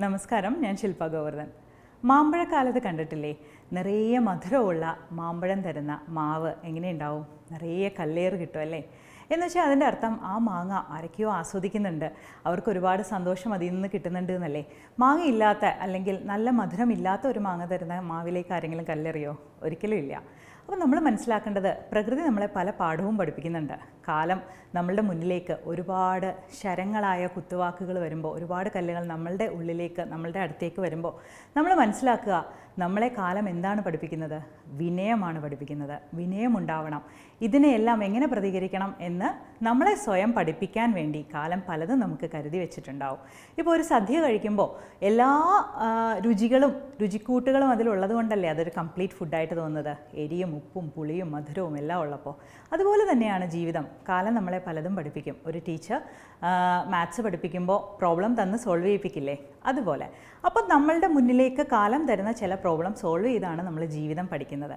നമസ്കാരം ഞാൻ ശില്പ ഗോവർദ്ധൻ. മാമ്പഴക്കാലത്ത് കണ്ടിട്ടില്ലേ? നിറയെ മധുരമുള്ള മാമ്പഴം തരുന്ന മാവ് എങ്ങനെയുണ്ടാവും? നിറയെ കല്ലേറ് കിട്ടും അല്ലേ? എന്ന് വെച്ചാൽ അതിന്റെ അർത്ഥം ആ മാങ്ങ ആരൊക്കെയോ ആസ്വദിക്കുന്നുണ്ട്. അവർക്ക് ഒരുപാട് സന്തോഷം അതിൽ നിന്ന് കിട്ടുന്നുണ്ട് എന്നല്ലേ? മാങ്ങ ഇല്ലാത്ത അല്ലെങ്കിൽ നല്ല മധുരം ഇല്ലാത്ത ഒരു മാങ്ങ തരുന്ന മാവിലേക്ക് ആരെങ്കിലും കല്ലെറിയോ? ഒരിക്കലും ഇല്ല. അപ്പോൾ നമ്മൾ മനസ്സിലാക്കേണ്ടത് പ്രകൃതി നമ്മളെ പല പാഠവും പഠിപ്പിക്കുന്നുണ്ട്. കാലം നമ്മളുടെ മുന്നിലേക്ക് ഒരുപാട് ശരങ്ങളായ കുത്തുവാക്കുകൾ വരുമ്പോൾ ഒരുപാട് കല്ലുകൾ നമ്മളുടെ ഉള്ളിലേക്ക് നമ്മളുടെ അടുത്തേക്ക് വരുമ്പോൾ നമ്മൾ മനസ്സിലാക്കുക നമ്മളെ കാലം എന്താണ് പഠിപ്പിക്കുന്നത്? വിനയമാണ് പഠിപ്പിക്കുന്നത്. വിനയമുണ്ടാവണം ഇതിനെയെല്ലാം എങ്ങനെ പ്രതികരിക്കണം എന്ന് നമ്മളെ സ്വയം പഠിപ്പിക്കാൻ വേണ്ടി കാലം പലതും നമുക്ക് കരുതി വെച്ചിട്ടുണ്ടാവും. ഇപ്പോൾ ഒരു സദ്യ കഴിക്കുമ്പോൾ എല്ലാ രുചികളും രുചിക്കൂട്ടുകളും അതിലുള്ളത് കൊണ്ടല്ലേ അതൊരു കംപ്ലീറ്റ് ഫുഡായിട്ട് തോന്നുന്നത്? എരിയും ഉപ്പും പുളിയും മധുരവും എല്ലാം ഉള്ളപ്പോൾ. അതുപോലെ തന്നെയാണ് ജീവിതം. കാലം നമ്മളെ പലതും പഠിപ്പിക്കും. ഒരു ടീച്ചർ മാത്സ് പഠിപ്പിക്കുമ്പോൾ പ്രോബ്ലം തന്ന് സോൾവ് ചെയ്യിപ്പിക്കില്ലേ? അതുപോലെ. അപ്പോൾ നമ്മളുടെ മുന്നിലേക്ക് കാലം തരുന്ന ചില പ്രോബ്ലം സോൾവ് ചെയ്താണ് നമ്മൾ ജീവിതം പഠിക്കുന്നത്.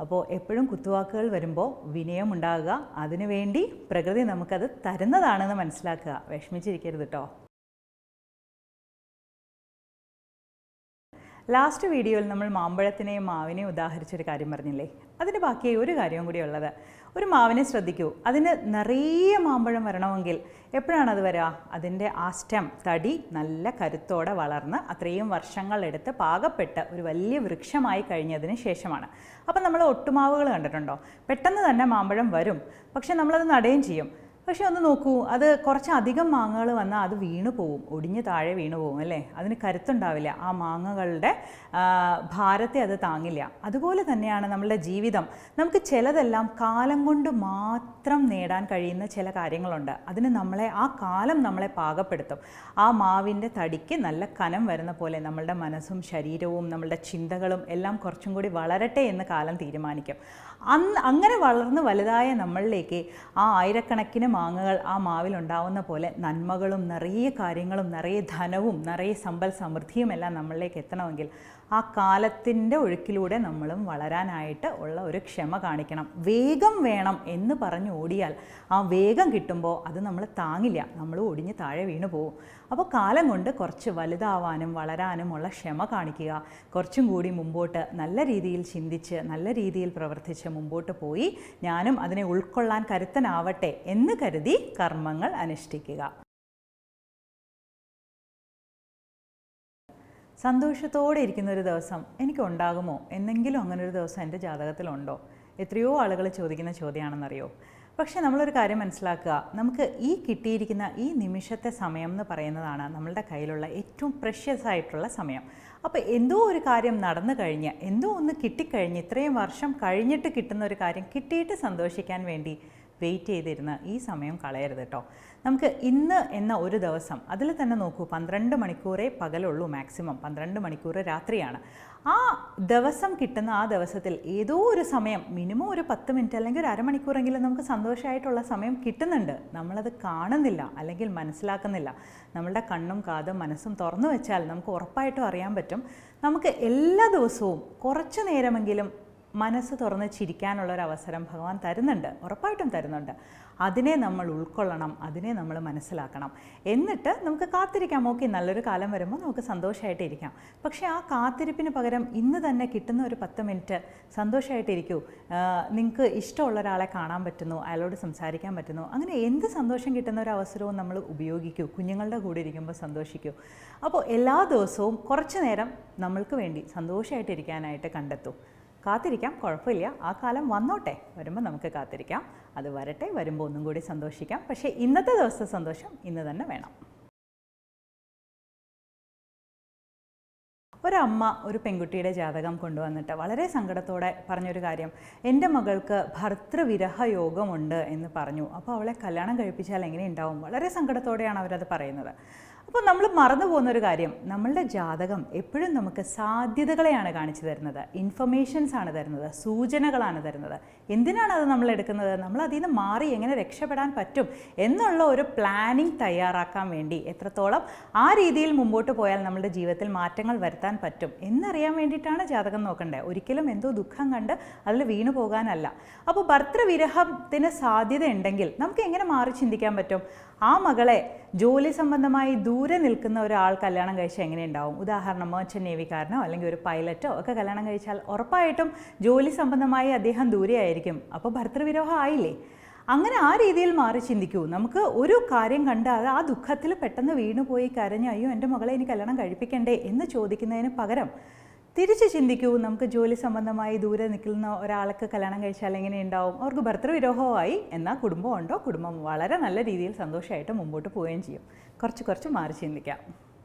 അപ്പോൾ എപ്പോഴും കുത്തുവാക്കുകൾ വരുമ്പോൾ വിനയമുണ്ടാകുക. അതിനുവേണ്ടി പ്രകൃതി നമുക്കത് തരുന്നതാണെന്ന് മനസ്സിലാക്കുക. വിഷമിച്ചിരിക്കരുത് കേട്ടോ ലാസ്റ്റ് വീഡിയോയിൽ നമ്മൾ മാമ്പഴത്തിനെയും മാവിനെയും ഉദാഹരിച്ചൊരു കാര്യം പറഞ്ഞില്ലേ? അതിന് ബാക്കിയായി ഒരു കാര്യവും കൂടി ഉള്ളത്. ഒരു മാവിനെ ശ്രദ്ധിക്കൂ. അതിന് നിറയെ മാമ്പഴം വരണമെങ്കിൽ എപ്പോഴാണ് അത് വരിക അതിന്റെ ആ സ്റ്റെം തടി നല്ല കരുത്തോടെ വളർന്ന് അത്രയും വർഷങ്ങളെടുത്ത് പാകപ്പെട്ട് ഒരു വലിയ വൃക്ഷമായി കഴിഞ്ഞതിന് ശേഷമാണ്. അപ്പം നമ്മൾ ഒട്ടുമാവുകൾ കണ്ടിട്ടുണ്ടോ? പെട്ടെന്ന് തന്നെ മാമ്പഴം വരും. പക്ഷേ നമ്മളത് നടുകയും ചെയ്യും. പക്ഷെ ഒന്ന് നോക്കൂ അത് കുറച്ചധികം മാങ്ങകൾ വന്നാൽ അത് വീണു പോവും ഒടിഞ്ഞ് താഴെ വീണു പോവും അല്ലേ? അതിന് കരുത്തുണ്ടാവില്ല. ആ മാങ്ങകളുടെ ഭാരത്തെ അത് താങ്ങില്ല. അതുപോലെ തന്നെയാണ് നമ്മളുടെ ജീവിതം. നമുക്ക് ചിലതെല്ലാം കാലം കൊണ്ട് മാത്രം നേടാൻ കഴിയുന്ന ചില കാര്യങ്ങളുണ്ട്. അതിന് നമ്മളെ ആ കാലം നമ്മളെ പാകപ്പെടുത്തും. ആ മാവിന്റെ തടിക്ക് നല്ല കനം വരുന്ന പോലെ നമ്മളുടെ മനസ്സും ശരീരവും നമ്മളുടെ ചിന്തകളും എല്ലാം കുറച്ചും കൂടി വളരട്ടെ എന്ന് കാലം തീരുമാനിക്കും. അന്ന് അങ്ങനെ വളർന്ന് വലുതായ നമ്മളിലേക്ക് ആ ആയിരക്കണക്കിന് മാങ്ങകൾ ആ മാവിലുണ്ടാവുന്ന പോലെ നന്മകളും നിറയെ കാര്യങ്ങളും നിറയെ ധനവും നിറയെ സമ്പൽ സമൃദ്ധിയും എല്ലാം നമ്മളിലേക്ക് എത്തണമെങ്കിൽ ആ കാലത്തിന്റെ ഒഴുക്കിലൂടെ നമ്മളും വളരാനായിട്ട് ഉള്ള ഒരു ക്ഷമ കാണിക്കണം. വേഗം വേണം എന്ന് പറഞ്ഞ് ഓടിയാൽ ആ വേഗം കിട്ടുമ്പോൾ അത് നമ്മൾ താങ്ങില്ല. നമ്മൾ ഒടിഞ്ഞ് താഴെ വീണു പോകും അപ്പോൾ കാലം കൊണ്ട് കുറച്ച് വലുതാവാനും വളരാനും ഉള്ള ക്ഷമ കാണിക്കുക. കുറച്ചും കൂടി മുമ്പോട്ട് നല്ല രീതിയിൽ ചിന്തിച്ച് നല്ല രീതിയിൽ പ്രവർത്തിച്ച് മുമ്പോട്ട് പോയി ഞാനും അതിനെ ഉൾക്കൊള്ളാൻ കരുത്തനാവട്ടെ എന്ന് കരുതി കർമ്മങ്ങൾ അനുഷ്ഠിക്കുക. സന്തോഷത്തോടെ ഇരിക്കുന്ന ഒരു ദിവസം എനിക്ക് ഉണ്ടാകുമോ എന്നെങ്കിലും അങ്ങനെ ഒരു ദിവസം എന്റെ ജാതകത്തിലുണ്ടോ? എത്രയോ ആളുകൾ ചോദിക്കുന്ന ചോദ്യമാണെന്നറിയോ? പക്ഷേ നമ്മളൊരു കാര്യം മനസ്സിലാക്കുക. നമുക്ക് ഈ കിട്ടിയിരിക്കുന്ന ഈ നിമിഷത്തെ സമയം എന്ന് പറയുന്നതാണ് നമ്മളുടെ കയ്യിലുള്ള ഏറ്റവും പ്രഷ്യസ് ആയിട്ടുള്ള സമയം. അപ്പോൾ എന്തോ ഒരു കാര്യം നടന്നു കഴിഞ്ഞ് എന്തോ ഒന്ന് കിട്ടിക്കഴിഞ്ഞ് ഇത്രയും വർഷം കഴിഞ്ഞിട്ട് കിട്ടുന്ന ഒരു കാര്യം കിട്ടിയിട്ട് സന്തോഷിക്കാൻ വേണ്ടി വെയിറ്റ് ചെയ്തിരുന്ന് ഈ സമയം കളയരുത് കേട്ടോ നമുക്ക് ഇന്ന് എന്ന ഒരു ദിവസം അതിൽ തന്നെ നോക്കൂ പന്ത്രണ്ട് മണിക്കൂറേ പകലുള്ളൂ മാക്സിമം പന്ത്രണ്ട് മണിക്കൂർ രാത്രിയാണ്. ആ ദിവസം കിട്ടുന്ന ആ ദിവസത്തിൽ ഏതോ ഒരു സമയം മിനിമം ഒരു പത്ത് മിനിറ്റ് അല്ലെങ്കിൽ ഒരു അരമണിക്കൂറെങ്കിലും നമുക്ക് സന്തോഷമായിട്ടുള്ള സമയം കിട്ടുന്നുണ്ട്. നമ്മളത് കാണുന്നില്ല അല്ലെങ്കിൽ മനസ്സിലാക്കുന്നില്ല. നമ്മളുടെ കണ്ണും കാതും മനസ്സും തുറന്നു വെച്ചാൽ നമുക്ക് ഉറപ്പായിട്ടും അറിയാൻ പറ്റും. നമുക്ക് എല്ലാ ദിവസവും കുറച്ച് നേരമെങ്കിലും മനസ്സ് തുറന്ന് ചിരിക്കാനുള്ള ഒരു അവസരം ഭഗവാൻ തരുന്നുണ്ട്. ഉറപ്പായിട്ടും തരുന്നുണ്ട്. അതിനെ നമ്മൾ ഉൾക്കൊള്ളണം അതിനെ നമ്മൾ മനസ്സിലാക്കണം. എന്നിട്ട് നമുക്ക് കാത്തിരിക്കാം. ഓക്കെ നല്ലൊരു കാലം വരുമ്പോൾ നമുക്ക് സന്തോഷമായിട്ട് ഇരിക്കാം പക്ഷേ ആ കാത്തിരിപ്പിന് പകരം ഇന്ന് തന്നെ കിട്ടുന്ന ഒരു പത്ത് മിനിറ്റ് സന്തോഷമായിട്ടിരിക്കൂ നിങ്ങൾക്ക് ഇഷ്ടമുള്ള ഒരാളെ കാണാൻ പറ്റുന്നു അയാളോട് സംസാരിക്കാൻ പറ്റുന്നു. അങ്ങനെ എന്ത് സന്തോഷം കിട്ടുന്ന ഒരു അവസരവും നമ്മൾ ഉപയോഗിക്കൂ. കുഞ്ഞുങ്ങളുടെ കൂടെ ഇരിക്കുമ്പോൾ സന്തോഷിക്കൂ. അപ്പോൾ എല്ലാ ദിവസവും കുറച്ച് നേരം നമ്മൾക്ക് വേണ്ടി സന്തോഷമായിട്ടിരിക്കാനായിട്ട് കണ്ടെത്തൂ. കാത്തിരിക്കാം കുഴപ്പമില്ല. ആ കാലം വന്നോട്ടെ. വരുമ്പോൾ നമുക്ക് കാത്തിരിക്കാം. അത് വരട്ടെ വരുമ്പോൾ ഒന്നും കൂടി സന്തോഷിക്കാം. പക്ഷേ ഇന്നത്തെ ദിവസത്തെ സന്തോഷം ഇന്ന് തന്നെ വേണം. ഒരമ്മ ഒരു പെൺകുട്ടിയുടെ ജാതകം കൊണ്ടുവന്നിട്ട് വളരെ സങ്കടത്തോടെ പറഞ്ഞൊരു കാര്യം. എന്റെ മകൾക്ക് ഭർത്തൃവിരഹ യോഗമുണ്ട് എന്ന് പറഞ്ഞു. അപ്പോൾ അവളെ കല്യാണം കഴിപ്പിച്ചാൽ എങ്ങനെയുണ്ടാവും? വളരെ സങ്കടത്തോടെയാണ് അവരത് പറയുന്നത്. അപ്പോൾ നമ്മൾ മറന്നു പോകുന്നൊരു കാര്യം നമ്മളുടെ ജാതകം എപ്പോഴും നമുക്ക് സാധ്യതകളെയാണ് കാണിച്ചു തരുന്നത്. ഇൻഫർമേഷൻസ് ആണ് തരുന്നത് സൂചനകളാണ് തരുന്നത്. എന്തിനാണ് അത് നമ്മൾ എടുക്കുന്നത്? നമ്മൾ അതിൽ നിന്ന് മാറി എങ്ങനെ രക്ഷപ്പെടാൻ പറ്റും എന്നുള്ള ഒരു പ്ലാനിങ് തയ്യാറാക്കാൻ വേണ്ടി എത്രത്തോളം ആ രീതിയിൽ മുമ്പോട്ട് പോയാൽ നമ്മുടെ ജീവിതത്തിൽ മാറ്റങ്ങൾ വരുത്താൻ പറ്റും എന്നറിയാൻ വേണ്ടിയിട്ടാണ് ജാതകം നോക്കേണ്ടത്. ഒരിക്കലും എന്തോ ദുഃഖം കണ്ട് അതിൽ വീണു പോകാനല്ല. അപ്പോൾ ഭർത്തൃവിരഹത്തിന് സാധ്യത ഉണ്ടെങ്കിൽ നമുക്ക് എങ്ങനെ മാറി ചിന്തിക്കാൻ പറ്റും? ആ മകളെ ജോലി സംബന്ധമായി ദൂരെ നിൽക്കുന്ന ഒരാൾ കല്യാണം കഴിച്ചാൽ എങ്ങനെയുണ്ടാവും? ഉദാഹരണം മേർച്ചന്റ് നേവിക്കാരനോ അല്ലെങ്കിൽ ഒരു പൈലറ്റോ ഒക്കെ കല്യാണം കഴിച്ചാൽ ഉറപ്പായിട്ടും ജോലി സംബന്ധമായി അദ്ദേഹം ദൂരെയായിരിക്കും അപ്പോൾ ഭർത്തൃവിരോഹം ആയില്ലേ? അങ്ങനെ ആ രീതിയിൽ മാറി ചിന്തിക്കൂ. നമുക്ക് ഒരു കാര്യം കണ്ടാൽ ആ ദുഃഖത്തിൽ പെട്ടെന്ന് വീണുപോയി കരഞ്ഞു അയ്യോ എന്റെ മകളെ ഇനി കല്യാണം കഴിപ്പിക്കണ്ടേ? എന്ന് ചോദിക്കുന്നതിന് പകരം തിരിച്ച് ചിന്തിക്കൂ നമുക്ക് ജോലി സംബന്ധമായി ദൂരെ നിൽക്കുന്ന ഒരാൾക്ക് കല്യാണം കഴിച്ചാൽ എങ്ങനെ ഉണ്ടാവും അവർക്ക് ഭർത്തൃവിരോഹമായി എന്നാൽ കുടുംബം ഉണ്ടോ? കുടുംബം വളരെ നല്ല രീതിയിൽ സന്തോഷമായിട്ട് മുമ്പോട്ട് പോവുകയും ചെയ്യും. കുറച്ച് കുറച്ച് മാറി ചിന്തിക്കാം.